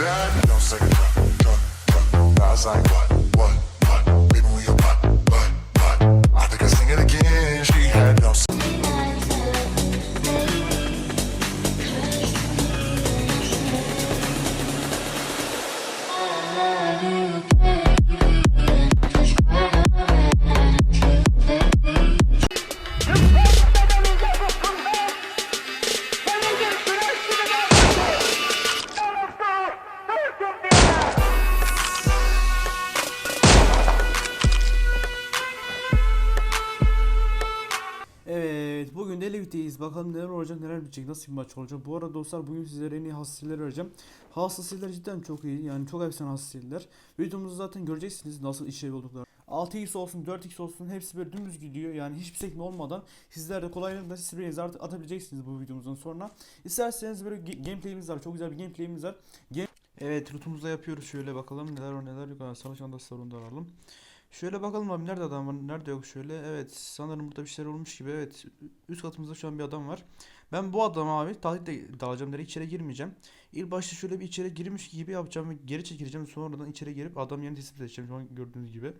that. Don't say that. That was like what? Neler bitecek, nasıl bir maç olacak. Bu arada dostlar bugün sizlere en iyi hassasiyetleri vereceğim. Hassasiyetler cidden çok iyi. Yani çok efsane hassasiyetler. Videomuzda zaten göreceksiniz nasıl işlev olduklarını. 6x olsun, 4x olsun hepsi böyle dümdüz gidiyor. Yani hiçbir sekme olmadan sizler de kolaylıkla spreyinizi artık atabileceksiniz bu videomuzdan sonra. İsterseniz böyle gameplay'imiz var. Çok güzel bir gameplay'imiz var. Game evet, rootumuzu da yapıyoruz. Şöyle bakalım neler var neler yok. Çalışan da sorunu da alalım. Şöyle bakalım abi nerede adam var nerede yok şöyle evet sanırım burada bir şeyler olmuş gibi evet üst katımızda şu an bir adam var ben bu adamı abi taklitle dalacağım direkt içeri girmeyeceğim İlk başta şöyle bir içeri girmiş gibi yapacağım ve geri çekileceğim sonradan içeri girip adam yerini tespit edeceğim şu an gördüğünüz gibi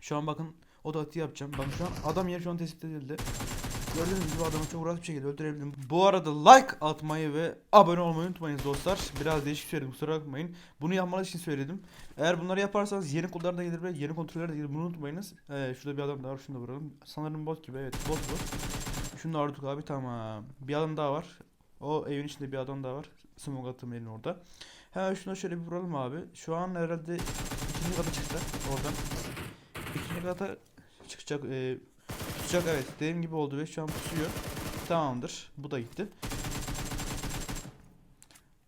şu an bakın o taklidi yapacağım bakın şu an adam yeri şu an tespit edildi Gördüğünüz gibi adamı çok rahat bir şekilde öldürebildim. Bu arada like atmayı ve abone olmayı unutmayınız dostlar. Biraz değişik söyledim kusura bakmayın. Bunu yapmanız için söyledim. Eğer bunları yaparsanız yeni kodlar da gelir ve yeni kontroller de gelir. Bunu unutmayınız. Ee, şurada bir adam daha. Şunu da vuralım. Sanırım bot gibi. Evet bot bu. Şunu da vurduk abi tamam. Bir adam daha var. O evin içinde bir adam daha var. Smoke attım elin orada. Hemen şuna şöyle bir vuralım abi. Şu an herhalde ikinci kata çıktı oradan. İkinci kata çıkacak. E, tutacak evet. Dediğim gibi oldu ve şu an pusuyor. Tamamdır. Bu da gitti.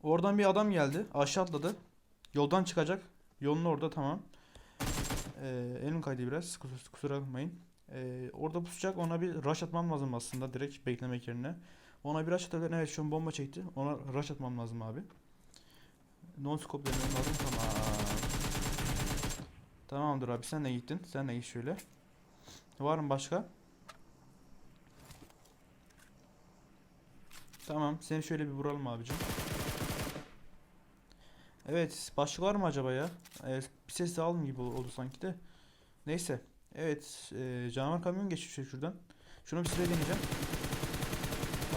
Oradan bir adam geldi. Aşağı atladı. Yoldan çıkacak. Yolun orada tamam. Ee, elim kaydı biraz. Kusura, kusura bakmayın. Ee, orada pusacak. Ona bir rush atmam lazım aslında. Direkt beklemek yerine. Ona bir rush atabilirim. Evet şu an bomba çekti. Ona rush atmam lazım abi. Non scope demem lazım. Tamam. Tamamdır abi. Sen de gittin. Sen de git şöyle. Var mı başka? Tamam. Seni şöyle bir vuralım abicim. Evet. Başka var mı acaba ya? Evet, bir ses de aldım gibi oldu sanki de. Neyse. Evet. E, canavar kamyon geçiyor şuradan. Şunu bir sprey deneyeceğim.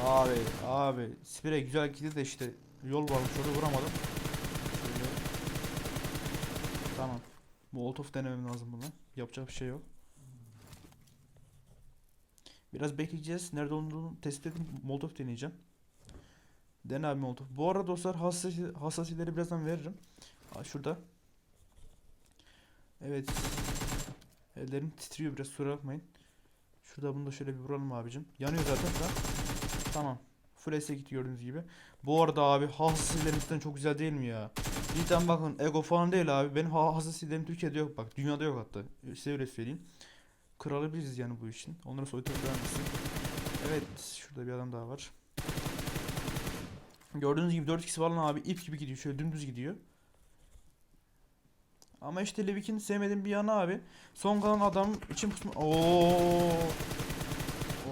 Abi. Abi. Sprey güzel gitti de işte. Yol varmış orada vuramadım. Şöyle. Tamam. Molotov denemem lazım buna. Yapacak bir şey yok. Biraz bekleyeceğiz. Nerede olduğunu tespit edip Molotov deneyeceğim. Dene abi Molotov. Bu arada dostlar hassasi, hassasiyetleri birazdan veririm. Aa, şurada. Evet. Ellerim titriyor biraz kusura bakmayın. Şurada bunu da şöyle bir vuralım abicim. Yanıyor zaten da. Tamam. Full S'e gitti gördüğünüz gibi. Bu arada abi hassasiyetlerim cidden çok güzel değil mi ya? Cidden bakın ego falan değil abi. Benim ha- hassasiyetlerim Türkiye'de yok bak. Dünyada yok hatta. Size öyle söyleyeyim. Kralı biziz yani bu işin. Onları soytarlar mısın? Evet. Şurada bir adam daha var. Gördüğünüz gibi 4 kişi falan abi ip gibi gidiyor. Şöyle dümdüz gidiyor. Ama işte Levik'in sevmediğim bir yanı abi. Son kalan adam için pusma... Oo.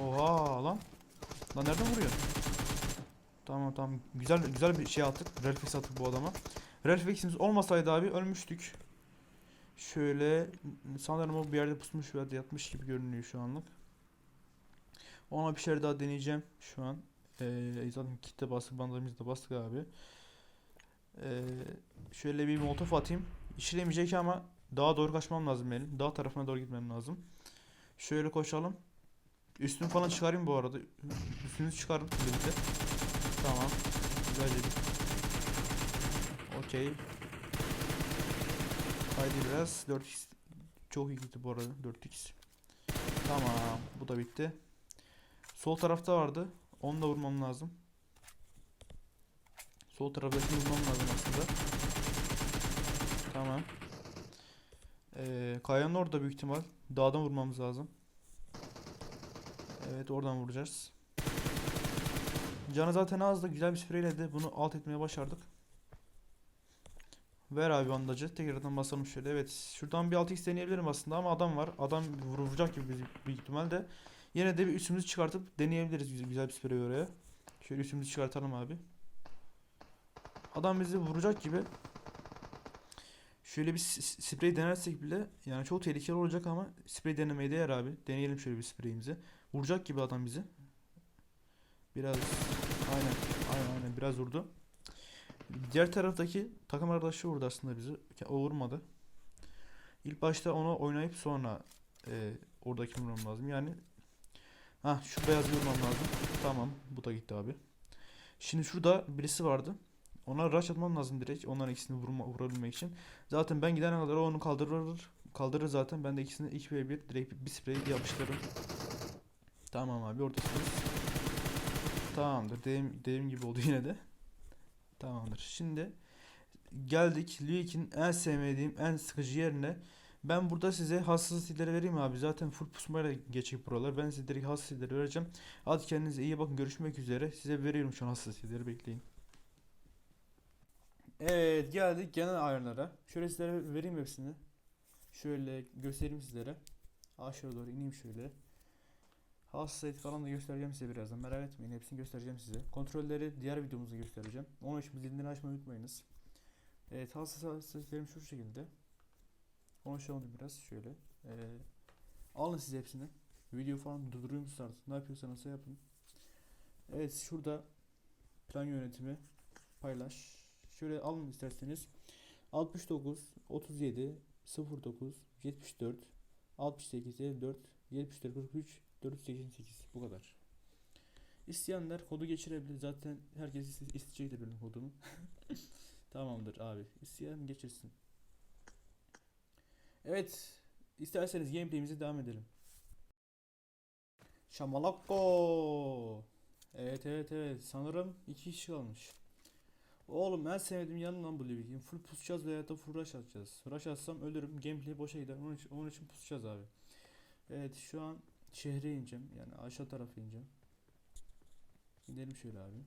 Oha lan. Lan nereden vuruyor? Tamam tamam. Güzel güzel bir şey attık. Reflex attık bu adama. Refleximiz olmasaydı abi ölmüştük. Şöyle sanırım o bir yerde pusmuş veya yatmış gibi görünüyor şu anlık. Ona bir şey daha deneyeceğim şu an. Ee, zaten kitle bastık bandlarımızı da bastık abi. Ee, şöyle bir molotof atayım. İşlemeyecek ama daha doğru kaçmam lazım benim. Dağ tarafına doğru gitmem lazım. Şöyle koşalım. Üstümü falan çıkarayım bu arada. Üstünüzü çıkarın birlikte. Tamam. Güzelce bir. Okey. Haydi biraz. 4x. Çok iyi gitti bu arada. 4x. Tamam. Bu da bitti. Sol tarafta vardı. Onu da vurmam lazım. Sol taraftaki vurmam lazım aslında. Tamam. Ee, kayanın orada büyük ihtimal. Dağdan vurmamız lazım. Evet oradan vuracağız. Canı zaten azdı. Güzel bir spreyle de bunu alt etmeye başardık. Ver abi bandajı. Tekrardan basalım şöyle. Evet. Şuradan bir 6x deneyebilirim aslında ama adam var. Adam vuracak gibi büyük- ihtimalle. Yine de bir üstümüzü çıkartıp deneyebiliriz güzel, güzel bir sprey oraya. Şöyle üstümüzü çıkartalım abi. adam bizi vuracak gibi şöyle bir sprey denersek bile yani çok tehlikeli olacak ama sprey denemeye değer abi. Deneyelim şöyle bir spreyimizi. Vuracak gibi adam bizi. Biraz aynen aynen aynen biraz vurdu. Diğer taraftaki takım arkadaşı vurdu aslında bizi. O vurmadı. İlk başta onu oynayıp sonra e, oradaki vurmam lazım. Yani ha şu beyaz vurmam lazım. Tamam bu da gitti abi. Şimdi şurada birisi vardı. Ona rush atmam lazım direkt. Onların ikisini vurma, vurabilmek için. Zaten ben gidene kadar onu kaldırır. Kaldırır zaten. Ben de ikisini 2 ve 1 direkt bir sprey yapıştırırım. Tamam abi oradasınız. Tamamdır. Dediğim, dediğim gibi oldu yine de. Tamamdır. Şimdi geldik Livik'in en sevmediğim, en sıkıcı yerine. Ben burada size hassasiyetleri vereyim abi. Zaten full pusmayla geçecek buralar. Ben size direkt hassasiyetleri vereceğim. Hadi kendinize iyi bakın. Görüşmek üzere. Size veriyorum şu an hassasiyetleri. Bekleyin. Evet geldik genel ayarlara. Şöyle sizlere vereyim hepsini. Şöyle göstereyim sizlere. Aşağı doğru ineyim şöyle. Hassasiyet falan da göstereceğim size birazdan. Merak etmeyin. Hepsini göstereceğim size. Kontrolleri diğer videomuzda göstereceğim. Onun için bildirimleri açmayı unutmayınız. Evet hassasiyetlerim şu şekilde. Konuşalım biraz şöyle. Ee, alın siz hepsini. Video falan durduruyor musunuz? Ne yapıyorsanız yapın. Evet şurada plan yönetimi paylaş. Şöyle alın isterseniz. 69 37 09 74 68 54 74 43 488 bu kadar. İsteyenler kodu geçirebilir. Zaten herkes iste- isteyecektir benim kodumu. Tamamdır abi. İsteyen geçirsin. Evet. İsterseniz gameplay'imize devam edelim. Şamalakko. Evet evet evet. Sanırım iki kişi kalmış. Oğlum en sevdiğim yanı lan bu Livik'in. Full pusacağız veya da full rush atacağız. Rush atsam ölürüm. Gameplay boşa gider. Onun için, onun için pusacağız abi. Evet şu an şehre ineceğim. Yani aşağı tarafa ineceğim. Gidelim şöyle abi.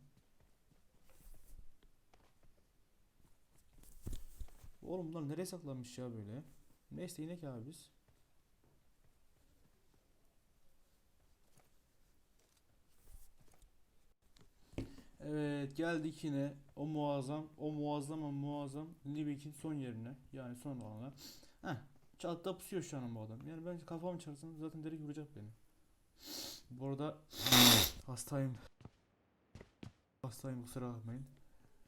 Oğlum bunlar nereye saklanmış ya böyle? Neyse inek abi biz. Evet geldik yine o muazzam o muazzam ama muazzam Livik'in son yerine yani son alana. Heh çatıda pusuyor şu an bu adam. Yani ben kafamı çarpsam zaten direkt vuracak beni. Bu arada hastayım. Hastayım kusura bakmayın.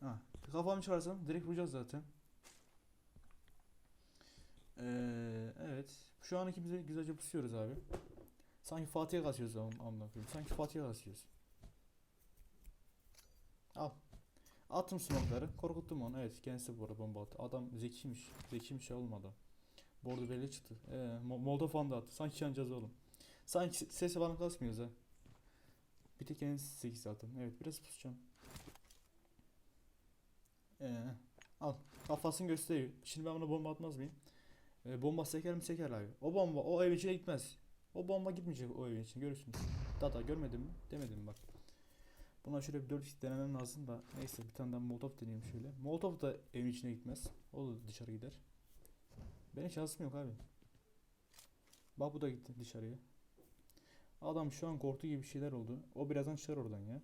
Ha, kafamı çarpsam direkt vuracağız zaten. Ee, evet. Şu an ikimiz de güzelce pusuyoruz abi. Sanki Fatih'e kasıyoruz am- amına koyayım. Sanki Fatih'e kasıyoruz. Al. Attım smoke'ları. Korkuttum onu. Evet kendisi bu arada bomba attı. Adam zekiymiş. Zekiymiş şey olmadı. Bordo belli çıktı. Ee, Mo- Molotov falan da attı. Sanki yanacağız oğlum. Sanki se- sesi falan kasmıyoruz ha. Bir tek kendisi 8 attım. Evet biraz pusacağım. Ee, al. Kafasını gösteriyor. Şimdi ben buna bomba atmaz mıyım? Ee, bomba seker mi seker abi. O bomba o evin içine gitmez. O bomba gitmeyecek o evin içine görürsünüz. Dada görmedin mi? Demedim mi bak. Buna şöyle bir 4 denemem lazım da neyse bir tane daha Molotov deneyeyim şöyle. Molotov da evin içine gitmez. O da dışarı gider. Benim şansım yok abi. Bak bu da gitti dışarıya. Adam şu an korktu gibi şeyler oldu. O birazdan çıkar oradan ya.